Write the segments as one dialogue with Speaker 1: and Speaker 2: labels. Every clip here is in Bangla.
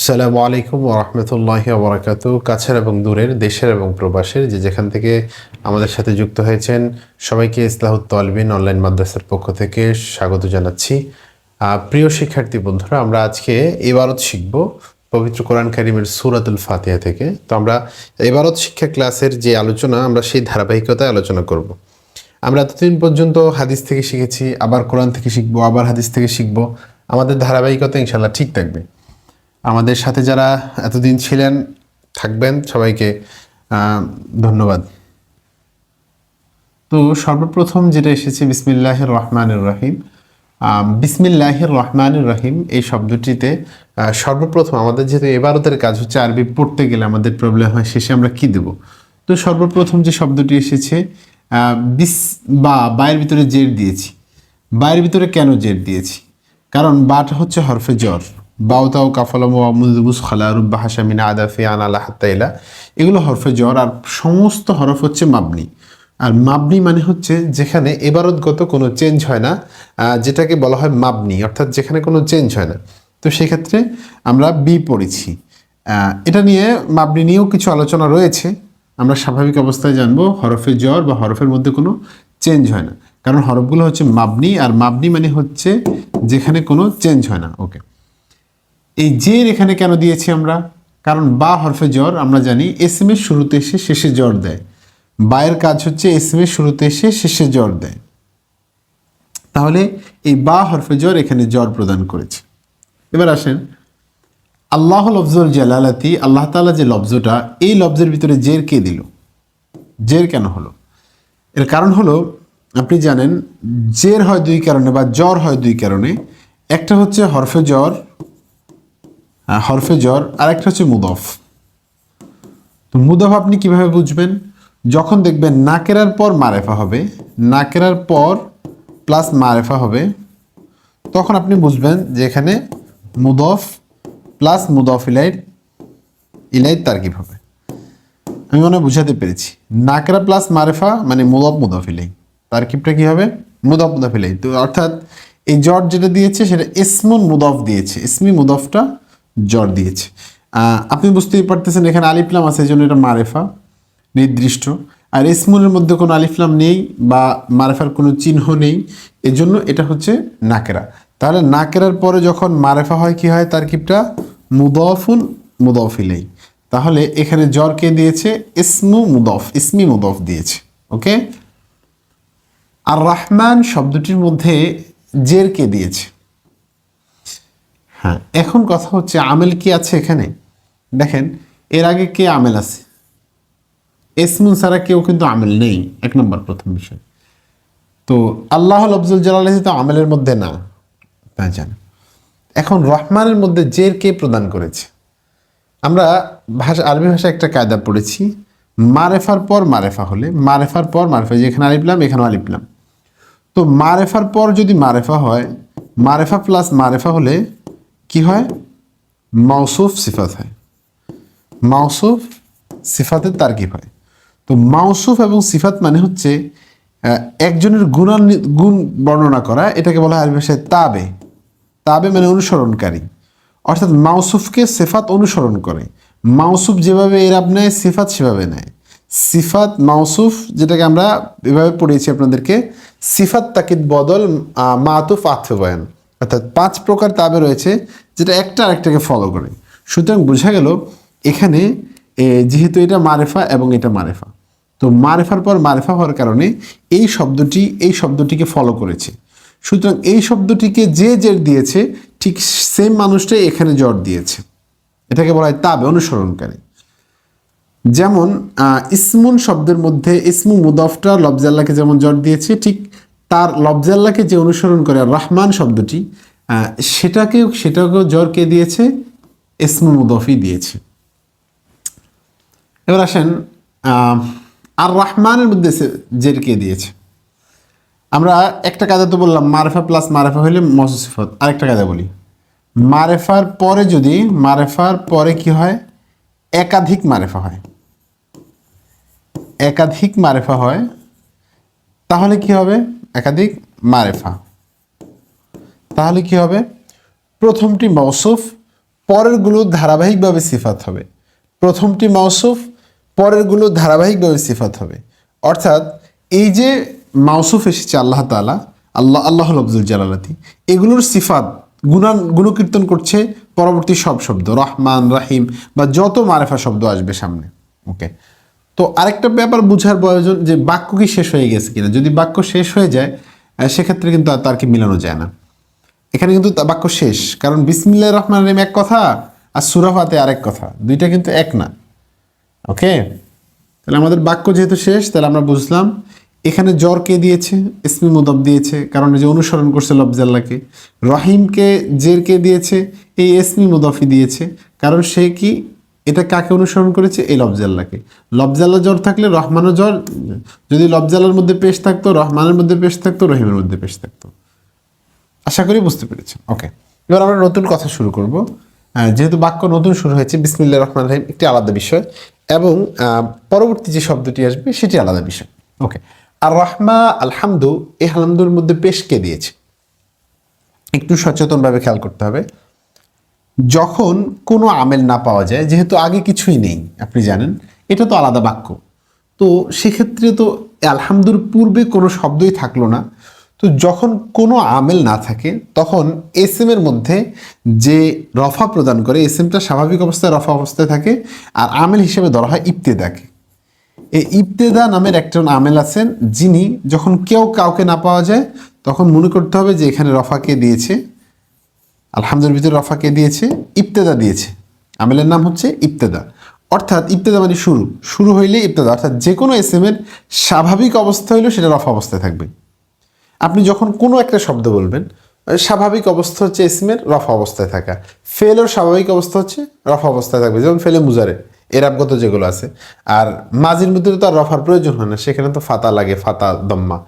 Speaker 1: আসসালামু আলাইকুম ওরহমতুল্লাহ বরাকাত কাছের এবং দূরের, দেশের এবং প্রবাসের যে যেখান থেকে আমাদের সাথে যুক্ত হয়েছেন, সবাইকে ইসলাহুত তলবিন অনলাইন মাদ্রাসার পক্ষ থেকে স্বাগত জানাচ্ছি। প্রিয় শিক্ষার্থী বন্ধুরা, আমরা আজকে এবারত শিখব পবিত্র কোরআন কারিমের সুরাতুল ফাতিহা থেকে। তো আমরা এবারত শিক্ষা ক্লাসের যে আলোচনা, আমরা সেই ধারাবাহিকতায় আলোচনা করব। আমরা এতদিন পর্যন্ত হাদিস থেকে শিখেছি, আবার কোরআন থেকে শিখব, আবার হাদিস থেকে শিখব। আমাদের ধারাবাহিকতা ইনশাল্লাহ ঠিক থাকবে। আমাদের সাথে যারা এতদিন ছিলেন, থাকবেন, সবাইকে ধন্যবাদ। তো সর্বপ্রথম যেটা এসেছে, বিসমিল্লাহির রহমানুর রহিম। বিসমিল্লাহির রহমানুর রহিম, এই শব্দটিতে সর্বপ্রথম আমাদের যেহেতু এবারতের কাজ হচ্ছে আরবি পড়তে গেলে আমাদের প্রবলেম হয়, শেষে আমরা কি দেব? তো সর্বপ্রথম যে শব্দটি এসেছে বিস, বা, বায়ের ভিতরে জের দিয়েছি। বায়ের ভিতরে কেন জের দিয়েছি? কারণ বাটা হচ্ছে হরফে জ্বর। বাউতাও কাফালাম মুজবুস খালা রুব্বা হাসামিনা আদাফি আনালা হাত্তাইলা এগুলো হরফে জ্বর আর সমস্ত হরফ হচ্ছে মাবনি। আর মাবনি মানে হচ্ছে যেখানে এবারতগত কোনো চেঞ্জ হয় না যেটাকে বলা হয় মাবনি, অর্থাৎ যেখানে কোনো চেঞ্জ হয় না। তো সেক্ষেত্রে আমরা বি পড়েছি। এটা নিয়ে মাবনি নিয়েও কিছু আলোচনা রয়েছে। আমরা স্বাভাবিক অবস্থায় জানব হরফে জ্বর বা হরফের মধ্যে কোনো চেঞ্জ হয় না। কারণ হরফগুলো হচ্ছে মাবনি, আর মাবনি মানে হচ্ছে যেখানে কোনো চেঞ্জ হয় না। ওকে। এই জের এখানে কেন দিয়েছি আমরা? কারণ বা হরফে জ্বর, আমরা জানি এসএম এর শুরুতে এসে শেষে জ্বর দেয়। বায়ের কাজ হচ্ছে এসএম এর শুরুতে এসে শেষে জ্বর দেয়। তাহলে এই বা হরফে জ্বর এখানে জ্বর প্রদান করেছে। এবার আসেন, আল্লাহ লফজুল জালালাতি, আল্লাহ তাআলা যে লফজটা, এই লফজের ভিতরে জের কে দিল? জের কেন হলো? এর কারণ হলো, আপনি জানেন, জের হয় দুই কারণে বা জ্বর হয় দুই কারণে। একটা হচ্ছে হরফে জ্বর হরফে জ্বর আর একটা হচ্ছে মুদফ। তো মুদফ আপনি কীভাবে বুঝবেন? যখন দেখবেন নাকেরার পর মারেফা হবে, নাকেরার পর প্লাস মারেফা হবে, তখন আপনি বুঝবেন যে এখানে মুদফ প্লাস মুদফ ইলাইট ইলাইট তারকিব হবে। আমি মনে বুঝাতে পেরেছি। নাকরা প্লাস মারেফা মানে মুদফ মুদফ মুদফিলাই তারকিবটা কি হবে? মুদফ মুদফিলাই তো অর্থাৎ এই জট যেটা দিয়েছে, সেটা ইসমুন মুদফ দিয়েছে। ইসমি মুদফটা জট দিয়েছে। আপনি বুঝতেই পারতেছেন, এখানে আলিফলাম আছে, এই জন্য এটা মারেফা, নির্দিষ্ট। আর ইসমুনের মধ্যে কোনো আলিফলাম নেই বা মারেফার কোনো চিহ্ন নেই, এজন্য এটা হচ্ছে নাকেরা। তাহলে নাকেরার পরে যখন মারেফা হয়, কি হয়? তারকিবটা মুদফুন মুদফিলাই তাহলে এখানে জ্বর কে দিয়েছে? ইসমু মুদফ, ইসমি মুদফ দিয়েছে, ওকে? আর রাহমান শব্দটির মধ্যে জের কে দিয়েছে? হ্যাঁ এখন কথা হচ্ছে আমেল কি আছে এখানে? দেখেন, এর আগে কে আমেল আছে? এসমুন ছাড়া কেউ কিন্তু আমেল নেই, এক নম্বর প্রথম বিষয়। তো আল্লাহ আফজুল জালাল তো আমেলের মধ্যে না, তা জান। এখন রহমানের মধ্যে জের কে প্রদান করেছে। আমরা ভাষা, আরবি ভাষায় একটা কায়দা পড়েছি, মারেফার পর মারেফা হলে, মারেফার পর মারেফা যেখানে আলিপলাম এখানেও আলিপলাম তো মারেফার পর যদি মারেফা হয়, মারেফা প্লাস মারেফা হলে কি হয়? মাউসুফ সিফাত হয়। মাউসুফ সিফাতের তারকিব হয়। তো মাউসুফ এবং সিফাত মানে হচ্ছে একজনের গুণান গুণ বর্ণনা করা, এটাকে বলা হয় আরবি ভাষায় তাবে। তাবে মানে অনুসরণকারী। অর্থাৎ মাউসুফকে সেফাত অনুসরণ করে। মাউসুফ যেভাবে এরাব নেয়, সিফাত সেভাবে নেয়। সিফাত, মাউসুফ, যেটাকে আমরা এভাবে পড়িয়েছি আপনাদেরকে, সিফাত তাকিদ বদল মাতুফ আতফে বয়ান। অর্থাৎ পাঁচ প্রকার তাবে রয়েছে যেটা একটা আরেকটাকে ফলো করে। সুতরাং বোঝা গেল এখানে যেহেতু এটা মারেফা এবং এটা মারেফা। তো মারেফার পর মারেফা হওয়ার কারণে এই শব্দটি, এই শব্দটিকে ফলো করেছে। সুতরাং এই শব্দটিকে যে জের দিয়েছে, ঠিক সেম মানুষটাই এখানে জ্বর দিয়েছে। এটাকে বলা হয় তাবে, অনুসরণকারী। যেমন ইসমুন শব্দের মধ্যে, ইসমু মুদফটা লবজাল্লাকে যেমন জ্বর দিয়েছে, ঠিক তার লবজাল্লাকে যে অনুসরণ করে রহমান শব্দটি সেটাকেও সেটাকেও জ্বর কে দিয়েছে? ইসমু মুদফই দিয়েছে। এবার আসেন আর রহমানের মধ্যে জের কে দিয়েছে? আমরা একটা কাজে তো বললাম, মারেফা প্লাস মারেফা হইলে মসিফত আরেকটা কাজে বলি, মারেফার পরে যদি, মারেফার পরে কি হয়? একাধিক মারেফা হয়। একাধিক মারেফা হয়, তাহলে কি হবে? একাধিক মারেফা। তাহলে কি হবে? প্রথমটি মৌসুফ, পরেরগুলো ধারাবাহিকভাবে সিফাত হবে। প্রথমটি মাউসুফ পরেরগুলো ধারাবাহিকভাবে সিফাত হবে। অর্থাৎ এই যে মাউসুফ এসেছে আল্লাহ তাআলা, আল্লাহ আল্লাহ লফজুল জালালাতি, এগুলোর সিফাত গুণান গুণকীর্তন করছে পরবর্তী সব শব্দ, রহমান, রাহিম বা যত মারেফা শব্দ আসবে সামনে। ওকে তো আরেকটা ব্যাপার বোঝার প্রয়োজন যে বাক্য কি শেষ হয়ে গেছে কিনা। যদি বাক্য শেষ হয়ে যায় সেক্ষেত্রে কিন্তু আর তার কি মিলানো যায় না। এখানে কিন্তু বাক্য শেষ। কারণ বিসমিল্লাহ রহমান রহিম এক কথা আর সুরাফাতে আরেক কথা। দুইটা কিন্তু এক না। ওকে? তাহলে আমাদের বাক্য যেহেতু শেষ, তাহলে আমরা বুঝলাম এখানে জ্বর কে দিয়েছে? ইসমি মুদব দিয়েছে। কারণ যে অনুসরণ করছে লফজাল্লাহকে রহিমকে জের কে দিয়েছে? এই ইসমি মুদফি দিয়েছে। কারণ সে কি এটা কাকে অনুসরণ করেছে? এই লফজাল্লাহকে লবজাল্লা জ্বর থাকলে রহমানও জ্বর, যদি লফজাল্লার মধ্যে পেশ থাকতো, রহমানের মধ্যে পেশ থাকতো, রহিমের মধ্যে পেশ থাকতো। আশা করি বুঝতে পেরেছেন। ওকে, এবার আমরা নতুন কথা শুরু করব। যেহেতু বাক্য নতুন শুরু হয়েছে বিসমিল্লা রহমান রহিম, একটি আলাদা বিষয়। এবং পরবর্তী যে শব্দটি আসবে, সেটি আলাদা বিষয়। ওকে, আর রহমা, আলহামদু, এই আলহামদুর মধ্যে পেশ কে দিয়েছে? একটু সচেতনভাবে খেয়াল করতে হবে। যখন কোনো আমেল না পাওয়া যায়, যেহেতু আগে কিছুই নেই, আপনি জানেন, এটা তো আলাদা বাক্য। তো সেক্ষেত্রে তো আলহামদুর পূর্বে কোনো শব্দই থাকল না। তো যখন কোনো আমেল না থাকে, তখন এসএম এর মধ্যে যে রফা প্রদান করে, এসএমটা স্বাভাবিক অবস্থায় রফা অবস্থায় থাকে, আর আমেল হিসেবে ধরা হয় ইবতেদাকে। এই ইবতেদা নামের একজন আমেল আছেন, যিনি যখন কেউ কাউকে না পাওয়া যায়, তখন মনে করতে হবে যে এখানে রফাকে দিয়েছে। আলহামদুলিল্লাহ ভিতরে রফা কে দিয়েছে? ইবতেদা দিয়েছে। আমেলের নাম হচ্ছে ইবতেদা। অর্থাৎ ইবতেদা মানে শুরু। শুরু হইলে ইবতেদা। অর্থাৎ যে কোনো এস এর স্বাভাবিক অবস্থা হইলেও সেটা রফা অবস্থায় থাকবে। আপনি যখন কোনো একটা শব্দ বলবেন স্বাভাবিক অবস্থা হচ্ছে ইসমের রফা অবস্থায় থাকা। ফেলের স্বাভাবিক অবস্থা হচ্ছে রফা অবস্থায় থাকবে। যেমন ফেলে মুজারে, এরাবগত যেগুলো আছে। আর মাঝির মধ্যে তো আর রফার প্রয়োজন হয় না। সেখানে তো ফাতা লাগে, ফাতা দম্মা।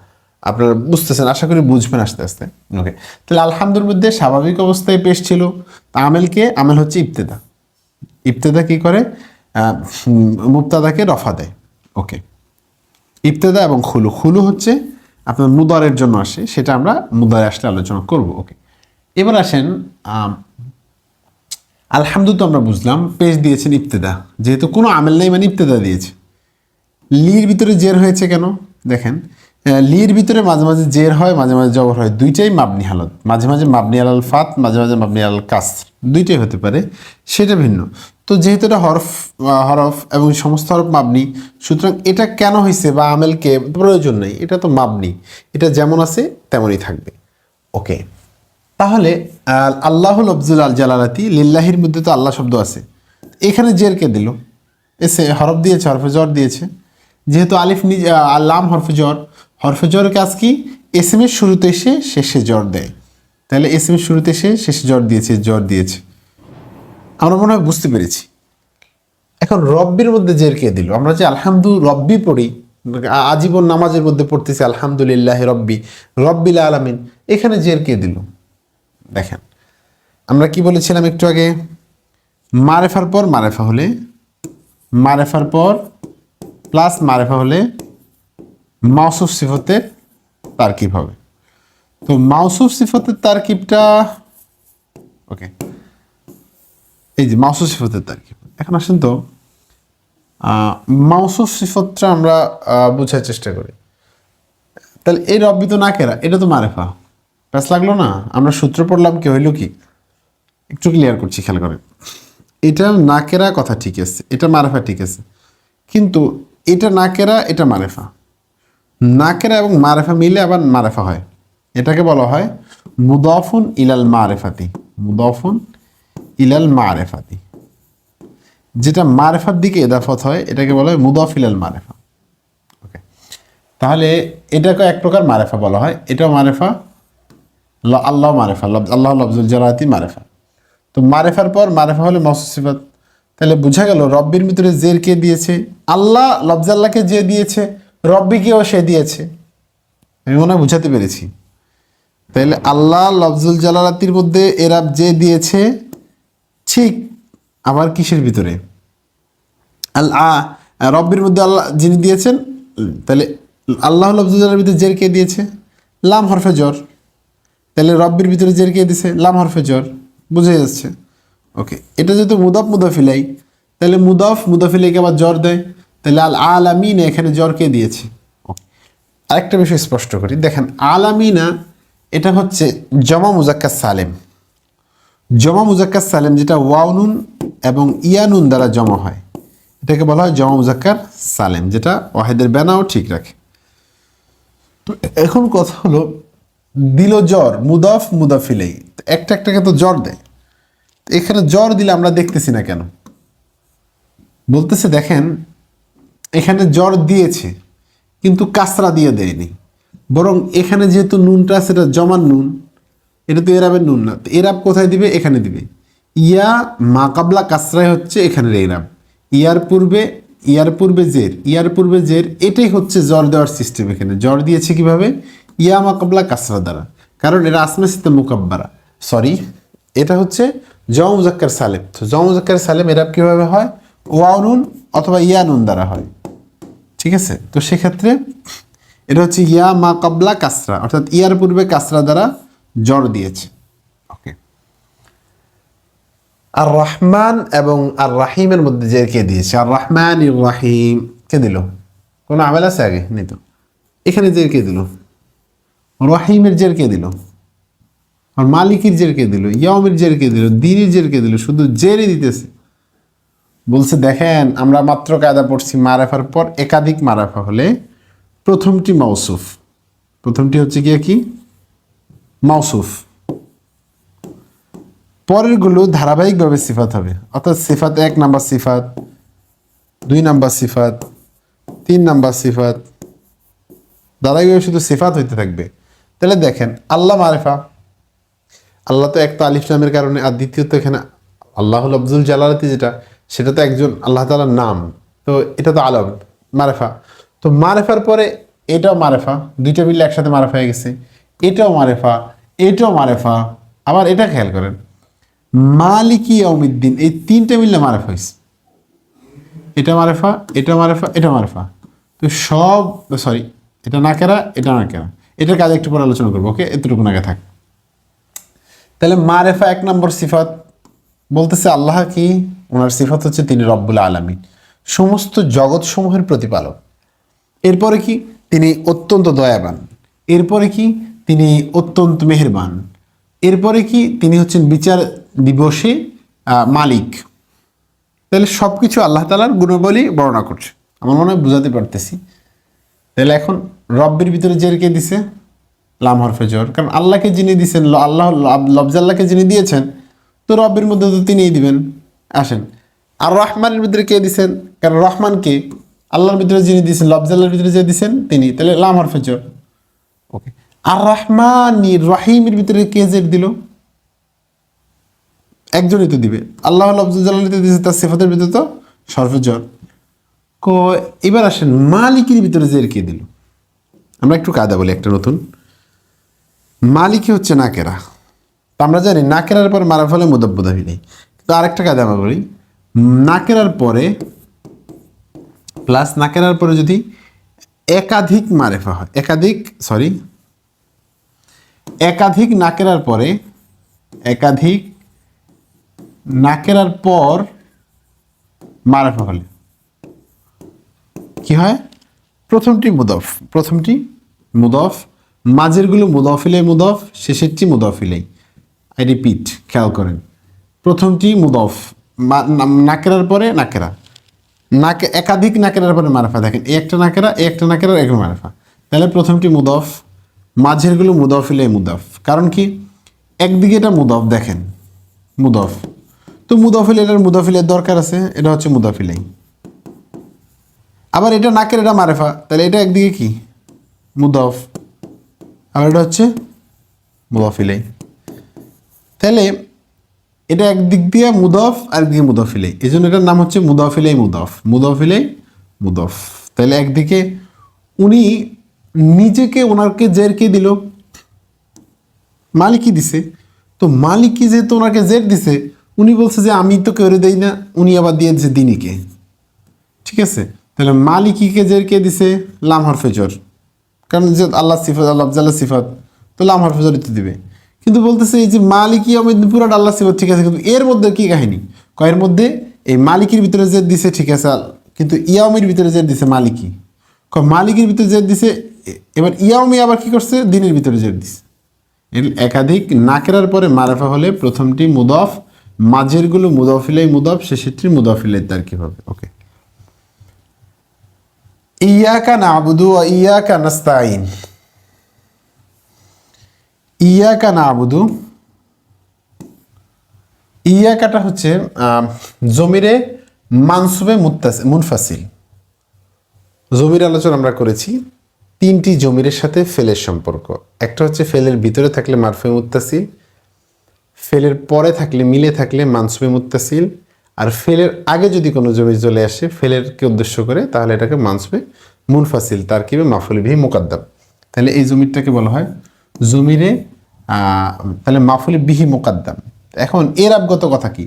Speaker 1: আপনারা বুঝতেছেন আশা করি বুঝবেন আস্তে আস্তে। ওকে তাহলে আলহামদুর মধ্যে স্বাভাবিক অবস্থায় পেশ ছিল। তা আমেলকে আমেল হচ্ছে ইফতেদা ইবতেদা কি করে? উম, রফা দেয়। ওকে ইফতেদা এবং খুলু। খুলু হচ্ছে আপনার মুদারের জন্য আসে সেটা আমরা মুদারে আসলে আলোচনা করব। ওকে এবার আসেন আম, আলহামদু তো আমরা বুঝলাম পেজ দিয়েছেন ইফতেদা যেহেতু কোনো আমেল নেই মানে ইফতেদা দিয়েছে। লির ভিতরে জের হয়েছে কেন? দেখেন লির ভিতরে মাঝে মাঝে জের হয় মাঝে মাঝে জবর হয়। দুইটাই মাবনি হালত। মাঝে মাঝে মাবনি আলাল ফাত মাঝে মাঝে মাবনি আলাল কাস দুইটাই হতে পারে। সেটা ভিন্ন। তো যেহেতু এটা হরফ হরফ এবং সমস্ত হরফ মাবনি সুতরাং এটা কেন হয়েছে বা আমেলকে প্রয়োজন নেই। এটা তো মাবনি। এটা যেমন আছে তেমনই থাকবে। ওকে। তাহলে আহ, আল্লাহ লফজুল আল জালালাতি লিল্লাহির মধ্যে তো আল্লাহ শব্দ আছে। এখানে জেরকে দিল? এসে হরফ দিয়েছে হরফে জ্বর দিয়েছে। যেহেতু আলিফ নিজ আহ, লাম হরফে জ্বর হরফে জ্বরের কাজ কি? এস এম এর শুরুতে এসে শেষে জ্বর দেয়। তাহলে এস এম এর শুরুতে এসে শেষে জ্বর দিয়েছে জ্বর দিয়েছে। আমরা মনে হয় বুঝতে পেরেছি। এখন রব্বির মধ্যে জের কে দিল? আমরা যে আলহামদু রব্বি পড়ি, আজীবন নামাজের মধ্যে পড়তেছি, আলহামদুলিল্লাহ রব্বি, রব্বিল আলামিন, এখানে জের কে দিল? দেখেন, আমরা কি বলেছিলাম একটু আগে? মারেফার পর মারেফা হলে, মারেফার পর প্লাস মারেফা হলে মাউসুফ সিফতের তারকিব হবে। তো মাউসুফ সিফতের তারকিবটা, ওকে, এই যে মাউসুফ সিফতের তারকিব। এখন আসেন তো মাউসুফ সিফতটা আমরা বোঝার চেষ্টা করি। তাহলে এই রব্বি তো না কেরা এটা তো মারেফা। ব্যাস লাগল না? আমরা সূত্র পড়লাম কি, হইল কি? একটু ক্লিয়ার করছি, খেয়াল করেন। এটা নাকেরা কথা ঠিক আছে, এটা মারেফা ঠিক আছে। কিন্তু এটা নাকেরা, এটা মারেফা। নাকেরা এবং মারেফা মিলে আবার মারেফা হয়। এটাকে বলা হয় মুদফুন ইলাল মারেফাতি। মুদফুন ইলাল মারেফাতি। যেটা মারেফার দিকে এদাফত হয়, এটাকে বলা হয় মুদফ ইলাল মারেফা। ওকে। তাহলে এটাকে এক প্রকার মারেফা বলা হয়। এটাও মারেফা আল্লাহ মারেফা আল্লাহ লফজুল জালাতি মারেফা। তো মারেফার পর মারেফা হলে মসিফত তাহলে বোঝা গেল রব্বির ভিতরে জের কে দিয়েছে? আল্লাহ লফজাল্লাহকে যে দিয়েছে। রব্বিকেও সে দিয়েছে। আমি মনে হয় বুঝাতে পেরেছি। তাহলে আল্লাহ লফজুল জালালাতির মধ্যে এরাব যে দিয়েছে, ঠিক আবার কিসের ভিতরে? আল আ, রব্বির মধ্যে আল্লাহ যিনি দিয়েছেন, তাহলে আল্লাহ লফজুলের ভিতরে জের কে দিয়েছে? লাম হরফে জ্বর। তাহলে রব্বির ভিতরে জের কে দিয়েছে? লাম হরফে জ্বর। বুঝে যাচ্ছে। ওকে, এটা যেহেতু মুদাফ মুদাফিলাই, তাহলে মুদাফ মুদাফিলাইকে আবার জ্বর দেয়। তাহলে আল আলামিনা এখানে জ্বর কে দিয়েছে। আরেকটা বিষয় স্পষ্ট করি। দেখেন, আলামিনা এটা হচ্ছে জমা মুজাক্কার সালেম। জমা মুজাক্কার সালেম যেটা ওয়াউনুন এবং ইয়ানুন দ্বারা জমা হয়, এটাকে বলা হয় জমা মুজাক্কার সালেম, যেটা ওয়াহেদের বেনাও ঠিক রাখে। তো এখন কথা হলো, দিল জ্বর, মুদাফ মুদাফিলেই একটা একটাকে তো জ্বর দেয়। এখানে জ্বর দিলে আমরা দেখতেছি না কেন? বলতেছে, দেখেন এখানে জ্বর দিয়েছে, কিন্তু কাসরা দিয়ে দেয়নি। বরং এখানে যেহেতু নুনটা এটা জমার নুন, এটা তো এরাবের নুন না। এরাব কোথায় দিবে? এখানে দিবে। ইয়া মাকাবলা কাসরায় হচ্ছে এখানের এরাব। ইয়ার পূর্বে ইয়ার পূর্বে জের, ইয়ার পূর্বে জের, এটাই হচ্ছে জ্বর দেওয়ার সিস্টেম এখানে। জ্বর দিয়েছে কীভাবে? ইয়া মাকাবলা কাসরা দ্বারা। কারণ এটা আসমাসিতে মুকাব্বারা। সরি এটা হচ্ছে জম মুজাক্কার সালেম। তো জম মুজাক্কার সালেম এরাব কীভাবে হয়? ওয়ানুন অথবা ইয়ানুন দ্বারা হয়। ঠিক আছে? তো সেক্ষেত্রে এটা হচ্ছে ইয়া মা কাবলা কাসরা, অর্থাৎ ইয়ার পূর্বে কাসরা দ্বারা জ্বর দিয়েছে। ওকে। আর রহমান এবং আর রাহিমের মধ্যে যে কে দিয়েছে? আর রহমান ইর রাহিম কে দিল? কোনো আমেল আছে আগে? নেই তো। এখানে জের কে দিল? রহিমের জের কে দিল? আর মালিকের জের কে দিল? ইয়মের জের কে দিল? দিনের জের কে দিল? শুধু জেরই দিতেছে। বলছে, দেখেন, আমরা মাত্র কায়দা পড়ছি মারাফার পর একাধিক মারাফা হলে প্রথমটি মাউসুফ। প্রথমটি হচ্ছে গিয়ে কি? মাউসুফ। পরেরগুলো ধারাবাহিকভাবে সিফাত হবে। অর্থাৎ সিফাত এক নাম্বার সিফাত, দুই নাম্বার সিফাত, তিন নাম্বার সিফাত। ধারাবাহিকভাবে শুধু সিফাত হইতে থাকবে। তাহলে দেখেন, আল্লাহ মারেফা। আল্লাহ তো এক তো আলিফ নামের কারণে, আর দ্বিতীয়ত এখানে আল্লাহ আব্দুল জালালাতি যেটা সেটা তো একজন আল্লাহ তালার নাম। তো এটা তো আলম, মারেফা। তো মারেফার পরে এটাও মারেফা, দুইটা মিলে একসাথে মারেফা হয়ে গেছে। এটাও মারেফা এটাও মারেফা। আবার এটা খেয়াল করেন, মালিকি অমিদ্দিন এই তিনটে মিললে মারেফা হয়েছে। এটা মারেফা এটা মারেফা এটা মারেফা। তো সব সরি এটা না কেরা, এটা না কেরা। এটার কাজে একটু পরে আলোচনা করব, ওকে? এতটুকু আগে থাক। তাহলে মারেফা এক নম্বর সিফাত বলতেছে আল্লাহ কি ওনার সিফাত হচ্ছে তিনি রব্বুল আলমী সমস্ত জগৎসমূহের প্রতিপালক। এরপরে কি? তিনি অত্যন্ত দয়াবান। এরপরে কি? তিনি অত্যন্ত মেহেরবান। এরপরে কি? তিনি হচ্ছেন বিচার দিবসে মালিক। তাহলে সব কিছু আল্লাহ তালার গুণবলী বর্ণনা করছে। আমার মনে হয় বুঝাতে পারতেছি। তাহলে এখন রব্বের ভিতরে জেরকে দিছে? লাম হরফে জোর। কারণ আল্লাহকে যিনি দিয়েছেন আল্লাহ লব- লফজাল্লাহকে যিনি দিয়েছেন তো রব্বের মধ্যে তো তিনিই দিবেন। আসেন। আর রহমানের ভিতরে কে দিছেন? কারণ রহমানকে আল্লাহর ভিতরে যিনি দিয়েছেন লফজাল্লার ভিতরে যে দিছেন, তিনি। তাহলে লাম হরফে জোর। ওকে। আর রহমান রহিমের ভিতরে কে জের দিল? একজনই তো দিবে। আল্লাহ লফজাল্লাহ দিয়েছে তার সেফাতের ভিতরে তো সরফে জোর। কো, এবার আসেন, মালিকের ভিতরে জের কে দিল? আমরা একটু কায়দা বলি, একটা নতুন। মালিকই হচ্ছে না নাকেরা। আমরা জানি নাকেরার পরে মারা ফলে মুদব্বদাভি নেই তো আরেকটা কাজ আমরা বলি নাকেরার পরে প্লাস নাকেরার পরে যদি একাধিক মারেফা হয়, একাধিক সরি একাধিক নাকেরার পরে, একাধিক নাকেরার পর মারেফা হলে কি হয়? প্রথমটি মুদফ প্রথমটি মুদফ, মাঝেরগুলো মুদফিলে মুদফ, শেষেরটি মুদফিলেই। রিপিট, খেয়াল করেন। প্রথমটি মুদফ নাকেরার পরে নাকেরা। নাকে, একাধিক নাকেরার পরে মারাফা। দেখেন একটা নাকেরা একটা নাকেরা এক মারাফা। তাহলে প্রথমটি মুদফ, মাঝেরগুলো মুদফিলে মুদফ। কারণ কি? একদিকে এটা মুদফ, দেখেন, মুদফ। তো মুদফিল এটার মুদফিলের দরকার আছে, এটা হচ্ছে মুদফিলেই আবার এটা নাকের, এটা মারেফা। তাহলে এটা একদিকে কি? মুদফ। আর এটা হচ্ছে মুদফিলাই তাহলে এটা একদিক দিয়ে মুদফ আর একদিকে মুদফিলাই এই জন্য এটার নাম হচ্ছে মুদফিলাই মুদফ মুদফিলাই মুদফ। তাহলে একদিকে উনি নিজেকে, ওনারকে জেরকে দিল? মালিকই দিছে। তো মালিকই যেহেতু ওনাকে জের দিছে, উনি বলছে যে, আমি তো কেউ দেই না, উনি আবার দিয়ে দিছে দিনীকে। ঠিক আছে? তাহলে মালিকিকে জের কে দিছে? লাম হরফে জোর কারণ যে আল্লাহ সিফাত আল্লাহ সিফাত, তো লাম হরফে জোর দিতে দিবে। কিন্তু বলতেছে এই যে মালিক ইয়াউমিদ্দিন পুরাটা আল্লাহ সিফত ঠিক আছে, কিন্তু এর মধ্যে কি কাহিনী? কয়ের মধ্যে? এই মালিকের ভিতরে যে দিছে, ঠিক আছে কিন্তু ইয়াউমের ভিতরে যে দিছে মালিকই। কয় মালিকের ভিতরে যে দিছে এবার ইয়াউমি আবার কি করছে? দিনের ভিতরে যে দিছে। একাধিক নাকেরার পরে মারাফা হলে প্রথমটি মুদফ, মাঝেরগুলো মুদফিলাই মুদফ, শেষেরটি মুদফিলাই তার কি হবে? ওকে। ইয়াকা নাবুদু ও ইয়াকা নাস্তাইন ইয়াকা নাবুদু। ইয়াকাটা হচ্ছে জমিরে মানসুবে মুনফাসিল। জমির আলোচনা আমরা করেছি, তিনটি জমিরের সাথে ফেলের সম্পর্ক। একটা হচ্ছে ফেলের ভিতরে থাকলে মারফে মুত্তাসিল, ফেলের পরে থাকলে, মিলে থাকলে মানসুবে মুত্তাসিল, আর ফেলের আগে যদি কোনো জমি চলে আসে, ফেলেরকে উদ্দেশ্য করে, তাহলে এটাকে মানসুবে মুনফাসিল তার কিবে মাফুল বিহি মোকাদ্দাম। তাহলে এই জমিরটাকে বলা হয় জমিরে তাহলে মাফুল বিহি মোকাদ্দাম। এখন এরাবগত কথা কি?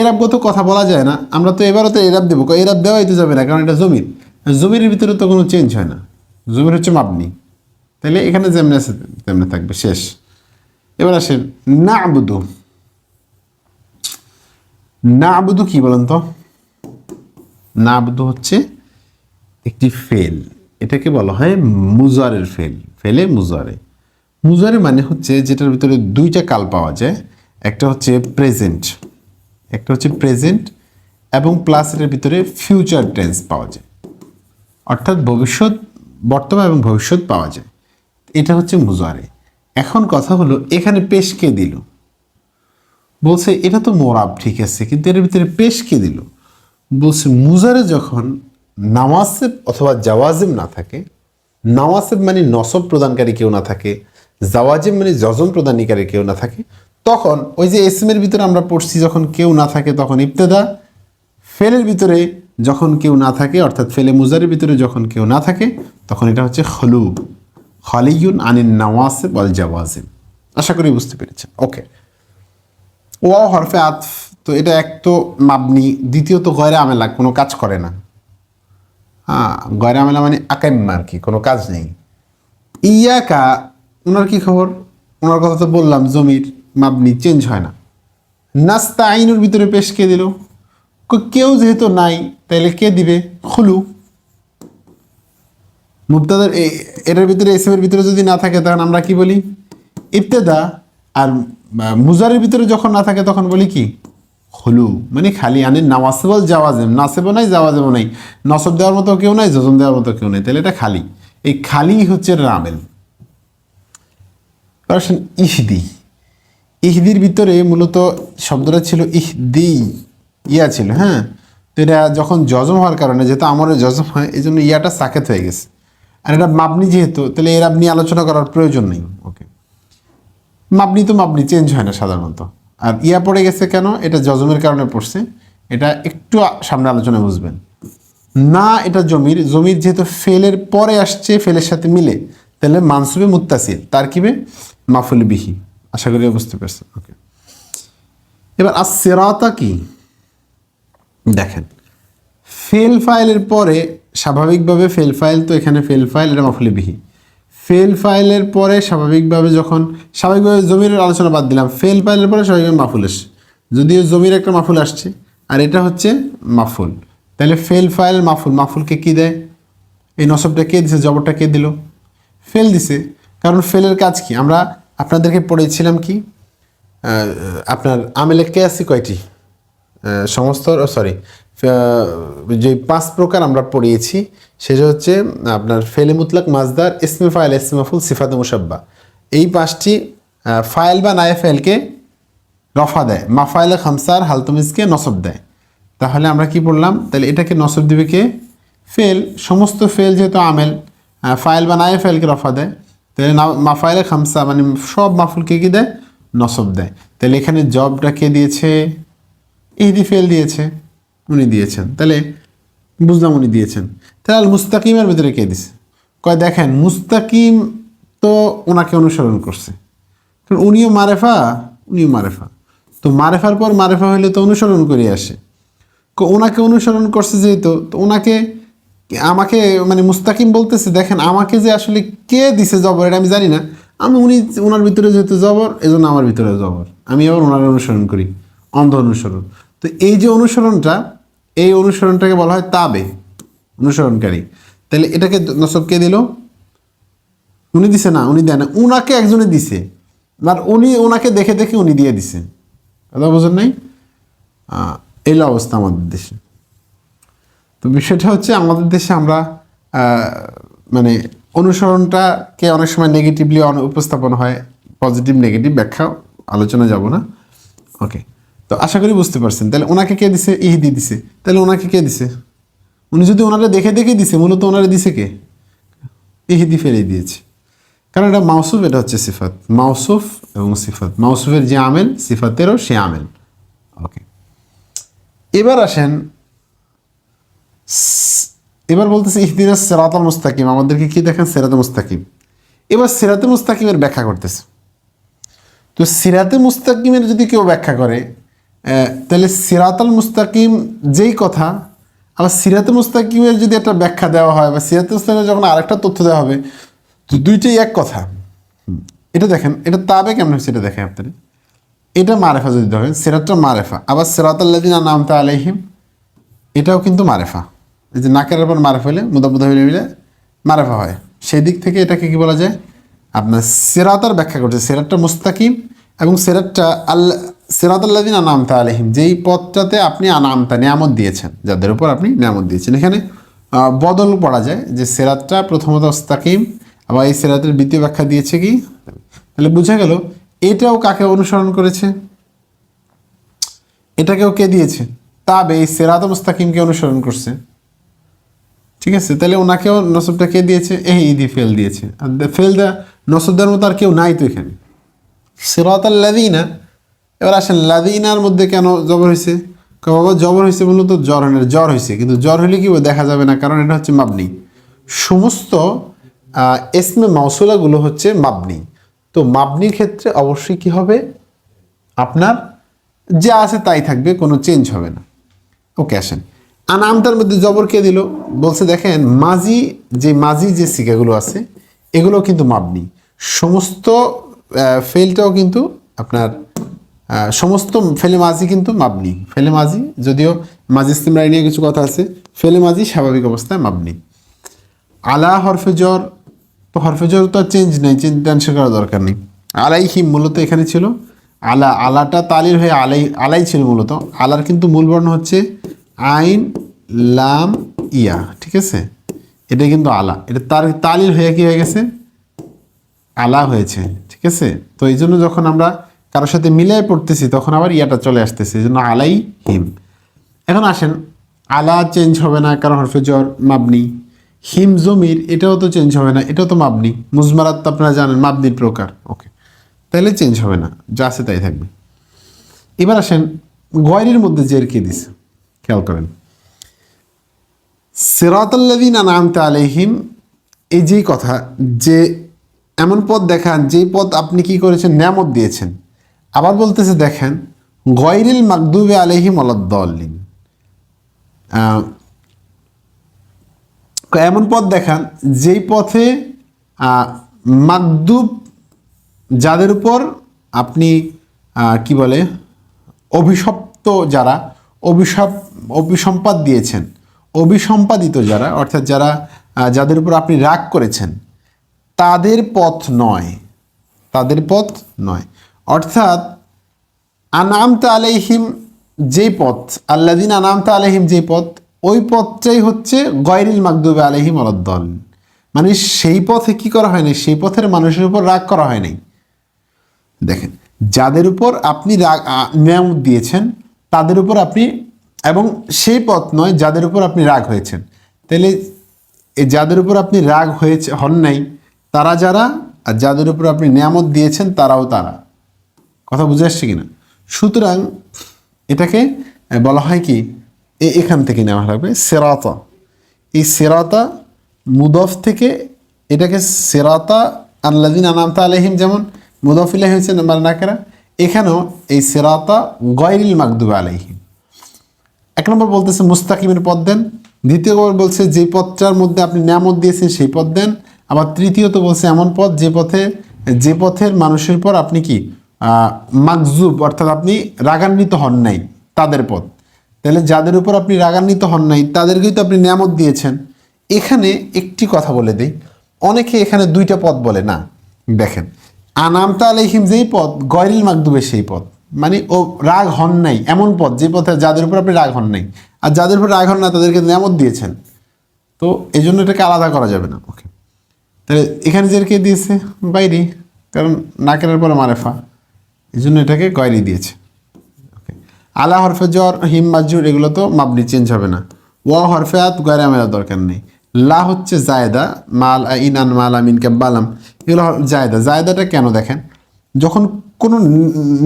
Speaker 1: এরাবগত কথা বলা যায় না। আমরা তো এবারও তো এরাব দেবো। এরাব দেওয়াই তো যাবে না, কারণ এটা জমির। জমির ভিতরে তো কোনো চেঞ্জ হয় না। জমির হচ্ছে মাপনি তাহলে এখানে যেমনি আছে, তেমনি থাকবে। শেষ। এবার আসেন না আবুদু না আবুদু কি বলেন তো? না আবুদু হচ্ছে একটি ফেল। এটাকে বলা হয় মুজারের ফেল। ফেলে মুজারে। মুজারে মানে হচ্ছে যেটার ভিতরে দুইটা কাল পাওয়া যায়। একটা হচ্ছে প্রেজেন্ট একটা হচ্ছে প্রেজেন্ট এবং প্লাস এর ভিতরে ফিউচার টেন্স পাওয়া যায়। অর্থাৎ ভবিষ্যৎ, বর্তমান এবং ভবিষ্যৎ পাওয়া যায়। এটা হচ্ছে মুজারে। এখন কথা হলো, এখানে পেশ কে দিল? বলছে, এটা তো মোরাব, ঠিক আছে, কিন্তু এর ভিতরে পেশ কে দিল? বলছে, মুজারে যখন নামাসেব অথবা জাওয়াজিম না থাকে নামাসেব মানে নসব প্রদানকারী কেউ না থাকে জাওয়াজিম মানে জজম প্রদানকারী কেউ না থাকে, তখন ওই যে এসএমের ভিতরে আমরা পড়ছি যখন কেউ না থাকে তখন ইবতেদা, ফেলের ভিতরে যখন কেউ না থাকে, অর্থাৎ ফেলে মুজারের ভিতরে যখন কেউ না থাকে, তখন এটা হচ্ছে খলু খালিউন আনিন নওয়াসে বল জাওয়াজিম। আশা করি বুঝতে পেরেছেন। ওকে। ওয়াও হরফে আতফ তো এটা এক তো মাবনি দ্বিতীয়ত গয়রা আমেলা, কোনো কাজ করে না। হ্যাঁ গয়রা আমেলা মানে আকাইম্মা আর কি, কোনো কাজ নেই। ইয়াকা ওনার কি খবর? ওনার কথা তো বললাম, জমির মাবনি চেঞ্জ হয় না। নাস্তা আইনুর ভিতরে পেশ কে দিল? কেউ যেহেতু নাই তাহলে কে দিবে? খুলু। মুক্তাদের এটার ভিতরে, এসএমের ভিতরে যদি না থাকে, তখন আমরা কি বলি? ইবতেদা আর মুজারের ভিতরে যখন না থাকে, তখন বলি কি? হলু মানে খালি আনে নামাসেবল যাওয়াজেম নাসেবও নাই, যাওয়া যাওয়াজেবও নাই। নসব দেওয়ার মতো কেউ নাই যোজন দেওয়ার মতো কেউ নেই। তাহলে এটা খালি। এই খালি হচ্ছে রামেল। আসেন ইহদি ইহদির ভিতরে মূলত শব্দটা ছিল ইহদি ইয়া ছিল হ্যাঁ? তো এটা যখন জজম হওয়ার কারণে, যেহেতু আমরের জজম হয় এই জন্য ইয়াটা সাকেত হয়ে গেছে। আর এটা মাপনি যেহেতু, তাহলে এর আপনি আলোচনা করার প্রয়োজন নেই। ওকে মাপনি তো মাপনি চেঞ্জ হয় না সাধারণত। আর ইয়া পড়ে গেছে কেন? এটা জজমের কারণে পড়ছে। এটা একটু সামনে আলোচনায় বুঝবেন। না, এটা জমির। জমির যেহেতু ফেলের পরে আসছে, ফেলের সাথে মিলে। তাহলে মানসুবে মুত্তাসিল তার কিবে মাফুল বিহি। আশা করি বুঝতে পারছেন। ওকে এবার আর সেরাতা কি? দেখেন ফেল ফাইলের পরে স্বাভাবিকভাবে ফেল ফাইল তো এখানে ফেল ফাইল এটা মাফুলি বিহি। ফেল ফাইলের পরে স্বাভাবিকভাবে যখন, স্বাভাবিকভাবে জমির আলোচনা বাদ দিলাম ফেল ফাইলের পরে স্বাভাবিকভাবে মাফুল আসে যদিও জমির একটা মাফুল আসছে, আর এটা হচ্ছে মাফুল। তাহলে ফেল ফাইল মাফুল, মাফুলকে কি দেয়? এই নসবটা কে দিছে? জবরটা কে দিল? ফেল দিছে। কারণ ফেলের কাজ কি? আমরা আপনাদেরকে পড়েছিলাম কি? আপনার আমেলে কে আছে কয়টি সমস্ত সরি যে পাঁচ প্রকার আমরা পড়িয়েছি, সেটা হচ্ছে আপনার ফেলে মুতলাক মাজদার, ইসমে ফাইল ইসমাফুল সিফাতে মুসাব্বা এই পাঁচটি ফাইল বা নায়ে ফাইলকে রফা দেয়। মাফাইলে খামসার হালতমিজকে নসব দেয়। তাহলে আমরা কি পড়লাম? তাহলে এটাকে নসব দিবে কে? ফেল। সমস্ত ফেল যেহেতু আমেল ফাইল বা নায়ে ফাইলকে রফা দেয়। তাহলে মাফাইলে খামসা মানে সব মাফুলকে কি দেয়? নসব দেয়। তাহলে এখানে জবটা কে দিয়েছে? ইহদি ফেল দিয়েছে। উনি দিয়েছেন। তাহলে বুঝলাম উনি দিয়েছেন। তাহলে আল মুস্তাকিমের ভিতরে কে দিছে? কয়, দেখেন, মুস্তাকিম তো ওনাকে অনুসরণ করছে। কারণ উনিও মারেফা উনিও মারেফা। তো মারেফার পর মারেফা হইলে তো অনুসরণ করে আসে। ওনাকে অনুসরণ করছে যেহেতু, তো ওনাকে আমাকে মানে মুস্তাকিম বলতেছে, দেখেন, আমাকে যে আসলে কে দিছে জবর, এটা আমি জানি না। আমি, উনি ওনার ভিতরে যেহেতু জবর এই জন্য আমার ভিতরে জবর। আমি আবার ওনার অনুসরণ করি, অন্ধ অনুসরণ। তো এই যে অনুসরণটা, এই অনুসরণটাকে বলা হয় তাবে, অনুসরণকারী। তাহলে এটাকে নসব কে দিল? উনি দিছে না, উনি দেয় না। উনাকে একজনে দিছে, আর উনি ওনাকে দেখে দেখে উনি দিয়ে দিছে। কথা বোঝেন নাই? এই অবস্থা আমাদের দেশে। তো বিষয়টা হচ্ছে আমাদের দেশে আমরা মানে অনুসরণটাকে অনেক সময় নেগেটিভলি উপস্থাপন হয় পজিটিভ নেগেটিভ ব্যাখ্যা আলোচনা যাব না। ওকে তো আশা করি বুঝতে পারছেন। তাহলে ওনাকে কে দিছে? ইহিদি দিছে। তাহলে ওনাকে কে দিছে? উনি যদি ওনারা দেখে দেখে দিছে, মূলত ওনারা দিছে কে? ইহিদি ফেলে দিয়েছে। কারণ এটা মাউসুফ, এটা হচ্ছে সিফাত। মাউসুফ এবং সিফাত। মাউসুফের যে আমেল, সিফাতেরও সে আমেল। ওকে এবার আসেন এবার বলতেছে, ইহদিনা সেরাতাল মুস্তাকিম। আমাদেরকে কি দেখেন? সেরাতে মুস্তাকিম। এবার সিরাতে মুস্তাকিমের ব্যাখ্যা করতেছে। তো সিরাতে মুস্তাকিমের যদি কেউ ব্যাখ্যা করে তাহলে সিরাতাল মুস্তাকিম যেই কথা, আবার সিরাতে মুস্তাকিমের যদি একটা ব্যাখ্যা দেওয়া হয় বা সিরাতে মুস্তাকিমের যখন আরেকটা তথ্য দেওয়া হবে, তো দুইটাই এক কথা। এটা দেখেন, এটা তাবে কেমন হচ্ছে এটা দেখেন আপনারা। এটা মারেফা যদি ধরেন সিরাতটা মারেফা। আবার সিরাতাল্লাদিন নামতা আলাইহিম, এটাও কিন্তু মারেফা। এই যে নাকের উপর মারেফা হলে মুদাবুদা হইলে মিলে মারেফা হয়। সেই দিক থেকে এটাকে কি বলা যায়? আপনার সেরাতার ব্যাখ্যা করছে। সেরাতটা মুস্তাকিম এবং সেরাতটা আল্লাহ সেরাতাল্লাদিন আনামতা আলহিম যেই পথটাতে আপনি আনামতা নিয়ামত দিয়েছেন, যাদের উপর আপনি নিয়ামত দিয়েছেন। এখানে বদল পড়া যায় যে সেরাতটা প্রথমত মুস্তাকিম, আবার এই সেরাতের দ্বিতীয় ব্যাখ্যা দিয়েছে কি? তাহলে বোঝা গেল, এটাও কাকে অনুসরণ করেছে? এটাকেও কে দিয়েছে? তাবে এই সেরাত মুস্তাকিমকে অনুসরণ করছে। ঠিক আছে? তাহলে ওনাকেও নসবটা কে দিয়েছে? এই ইদি ফেল দিয়েছে। আর দে- ফেল দেওয়া নসবদের মতো আর কেউ নাই তো এখানে। সেরাত লাদিনা এবার আসেন লাদিনার মধ্যে কেন জবর হয়েছে বাবা জবর হয়েছে মূলত জ্বর না, জ্বর হয়েছে কিন্তু জ্বর হলে কি দেখা যাবে না কারণ এটা হচ্ছে মাবনি। সমস্ত এসমে মাউসুলাগুলো হচ্ছে মাবনি। তো মাবনির ক্ষেত্রে অবশ্যই কি হবে? আপনার যা আছে তাই থাকবে কোনো চেঞ্জ হবে না। ওকে আসেন। আনামতার মধ্যে জবর কে দিল। বলছে, দেখেন মাজি যে মাজি যে সিকাগুলো আছে, এগুলো কিন্তু মাবনি সমস্ত ফেলটাও কিন্তু আপনার সমস্ত ফেলে মাজি কিন্তু মাবনি ফেলে মাজি যদিও মাজি ইস্তিমরাই নিয়ে কিছু কথা আছে, ফেলে মাজি স্বাভাবিক অবস্থায় মাবনি আলা হরফে জ্বর, তো হরফে জ্বর তো চেঞ্জ নেই চেঞ্জ টেনশন করার দরকার নেই। আলাই হিম মূলত এখানে ছিল। আলা, আলাটা তালির হয়ে আলাই আলাই ছিল মূলত। আলার কিন্তু মূল বর্ণ হচ্ছে আইন, লাম, ইয়া, ঠিক আছে? এটা কিন্তু আলা। এটা তার তালির হয়ে কি হয়ে গেছে? আলা হয়েছে, ঠিক আছে? তো এই জন্য যখন আমরা কারোর সাথে মিলাই পড়তেছি, তখন আবার ইয়াটা চলে আসতেছে, এই জন্য আলাই হিম এখন আসেন, আলা চেঞ্জ হবে না কারণ হরফে জ্বর মাবনি। হিম, জমির, এটাও তো চেঞ্জ হবে না, এটাও তো মাবনি। মুজমারাত তো আপনারা জানেন, মাবনির প্রকার, ওকে। তাহলে চেঞ্জ হবে না, যা আছে তাই থাকবে। এবার আসেন গয়রের মধ্যে জের কে দিছে? খেয়াল করেন। সিরাতাল্লাদিন আনামতে আলাইহিম, এই যেই কথা, যে এমন পথ দেখান, যেই পথ আপনি কি করেছেন, নিয়ামত দিয়েছেন। আবার বলতেছে, দেখেন, গয়রিল মাকদুবে আলাইহিম আলাদ্দলিন এমন পথ দেখান, যেই পথে মাকদুব যাদের উপর আপনি কি বলে, অভিশপ্ত যারা অভিশাপ, অভিসম্পাদ দিয়েছেন। অভিসম্পাদিত যারা, অর্থাৎ যারা যাদের উপর আপনি রাগ করেছেন, তাদের পথ নয়। তাদের পথ নয়। অর্থাৎ আনামতা আলাইহিম যেই পথ আল্লাদিন আনামতা আলাইহিম যেই পথ, ওই পথটাই হচ্ছে গয়রিল মাকদুবে আলাইহিম আলাদ্দল মানে সেই পথে কি করা হয়নি সেই পথের মানুষের উপর রাগ করা হয় নাই। দেখেন, যাদের উপর আপনি রাগ নিয়ামত দিয়েছেন তাদের উপর আপনি, এবং সেই পথ নয় যাদের উপর আপনি রাগ হয়েছেন। তাহলে এই যাদের উপর আপনি রাগ হয়েছে, হন নাই, তারা যারা, আর যাদের উপর আপনি নিয়ামত দিয়েছেন, তারাও তারা। কথা বুঝে আসছে কিনা? সুতরাং এটাকে বলা হয় কি এখান থেকে নেওয়া লাগবে, সেরাতা। এই সেরাতা মুদফ থেকে এটাকে সেরাতা আল্লাদিন আনামতা আলহিম যেমন মুদফিল্লাহ হয়েছে নাম্বার নাকেরা এখানেও এই সেরাতা গয়রিল মাকদুবে আলহিম এক নম্বর বলতেছে, মুস্তাকিমের পদ দেন। দ্বিতীয় নম্বর বলছে, যে পথটার মধ্যে আপনি নিয়ামত দিয়েছেন, সেই পথ দেন। আবার তৃতীয়ত বলছে, এমন পথ, যে পথে, যে পথের মানুষের পর আপনি কি মাকজুব অর্থাৎ আপনি রাগান্বিত হন নাই, তাদের পথ। তাহলে যাদের উপর আপনি রাগান্বিত হন নাই, তাদেরকেই তো আপনি নিয়ামত দিয়েছেন। এখানে একটি কথা বলে দিই। অনেকে এখানে দুইটা পথ বলে, না, দেখেন। আনামতা আলাইহিম যেই পদ, গয়রিল মাকদুবের সেই পদ। মানে ও রাগ হন নাই, এমন পদ, যে পথে যাদের উপর আপনি রাগ হন নাই। আর যাদের উপর রাগ হন না, তাদেরকে নিয়ামত দিয়েছেন। তো এই জন্য এটাকে আলাদা করা যাবে না। ওকে তাহলে এখানে যে কে দিয়েছে? বাইরি। কারণ নাকেরের পরে মারেফা। এই জন্য এটাকে গয়রি দিয়েছে। ওকে আলা হরফে জ্বর, হিম মাজুর এগুলো তো মাবনি, চেঞ্জ হবে না। ওয়া হরফে আত, গয়রা মেলা দরকার নেই। লা হচ্ছে জায়দা, মাল ইনান মাল আমিন বালাম। এগুলো জায়দা। জায়দাটা কেন দেখেন? যখন কোনো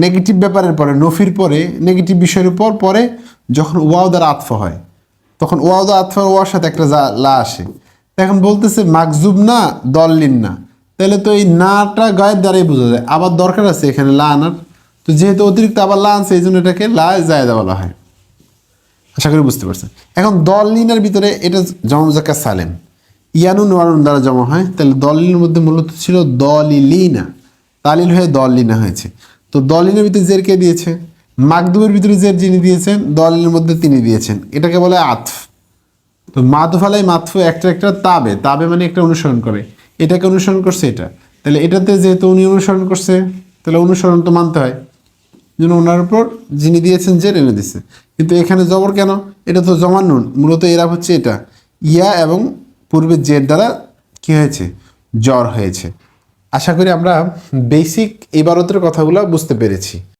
Speaker 1: নেগেটিভ ব্যাপারের পরে, নফির পরে নেগেটিভ বিষয়ের উপর পরে যখন ওয়াও দ্বারা আতফা হয়, তখন ওয়াও আতফা ওয়ার সাথে একটা লা আসে। এখন বলতেছে মাকজুব না, দল্লিন না। তাহলে তো এই নাটা গায়ের দ্বারাই বোঝা যায়। আবার দরকার আছে এখানে লা আনার। তো যেহেতু অতিরিক্ত আবার লা আনছে এই জন্য এটাকে লা জায়দা বলা হয়। আশা করি বুঝতে পারছেন। এখন দল দলিনের ভিতরে এটা জমা মুজাক্কা সালেম। ইয়ানুন ওয়ানুন দ্বারা জমা হয়, তাহলে দলিনের মধ্যে মূলত ছিল দলিলিনা। তালিল হয়ে দলিনা হয়েছে। তো দলিনের ভিতরে জের কে দিয়েছে? মাকদুবের ভিতরে জের যিনি দিয়েছেন দলিনের মধ্যে তিনি দিয়েছেন। এটাকে বলে আতফ। তো মাতফ আলাই একটা একটা তাবে। তাবে মানে একটা অনুসরণ করে। এটাকে অনুসরণ করছে এটা। তাহলে এটাতে যেহেতু উনি অনুসরণ করছে, তাহলে অনুসরণ তো মানতে হয়। যেন ওনার উপর যিনি দিয়েছেন জের এনে দিচ্ছে কিন্তু এখানে জবর কেন? এটা তো জমান নুন। মূলত এরা হচ্ছে এটা। ইয়া এবং পূর্বের জের দ্বারা কি হয়েছে? জ্বর হয়েছে। আশা করি আমরা বেসিক ইবারতের কথাগুলো বুঝতে পেরেছি।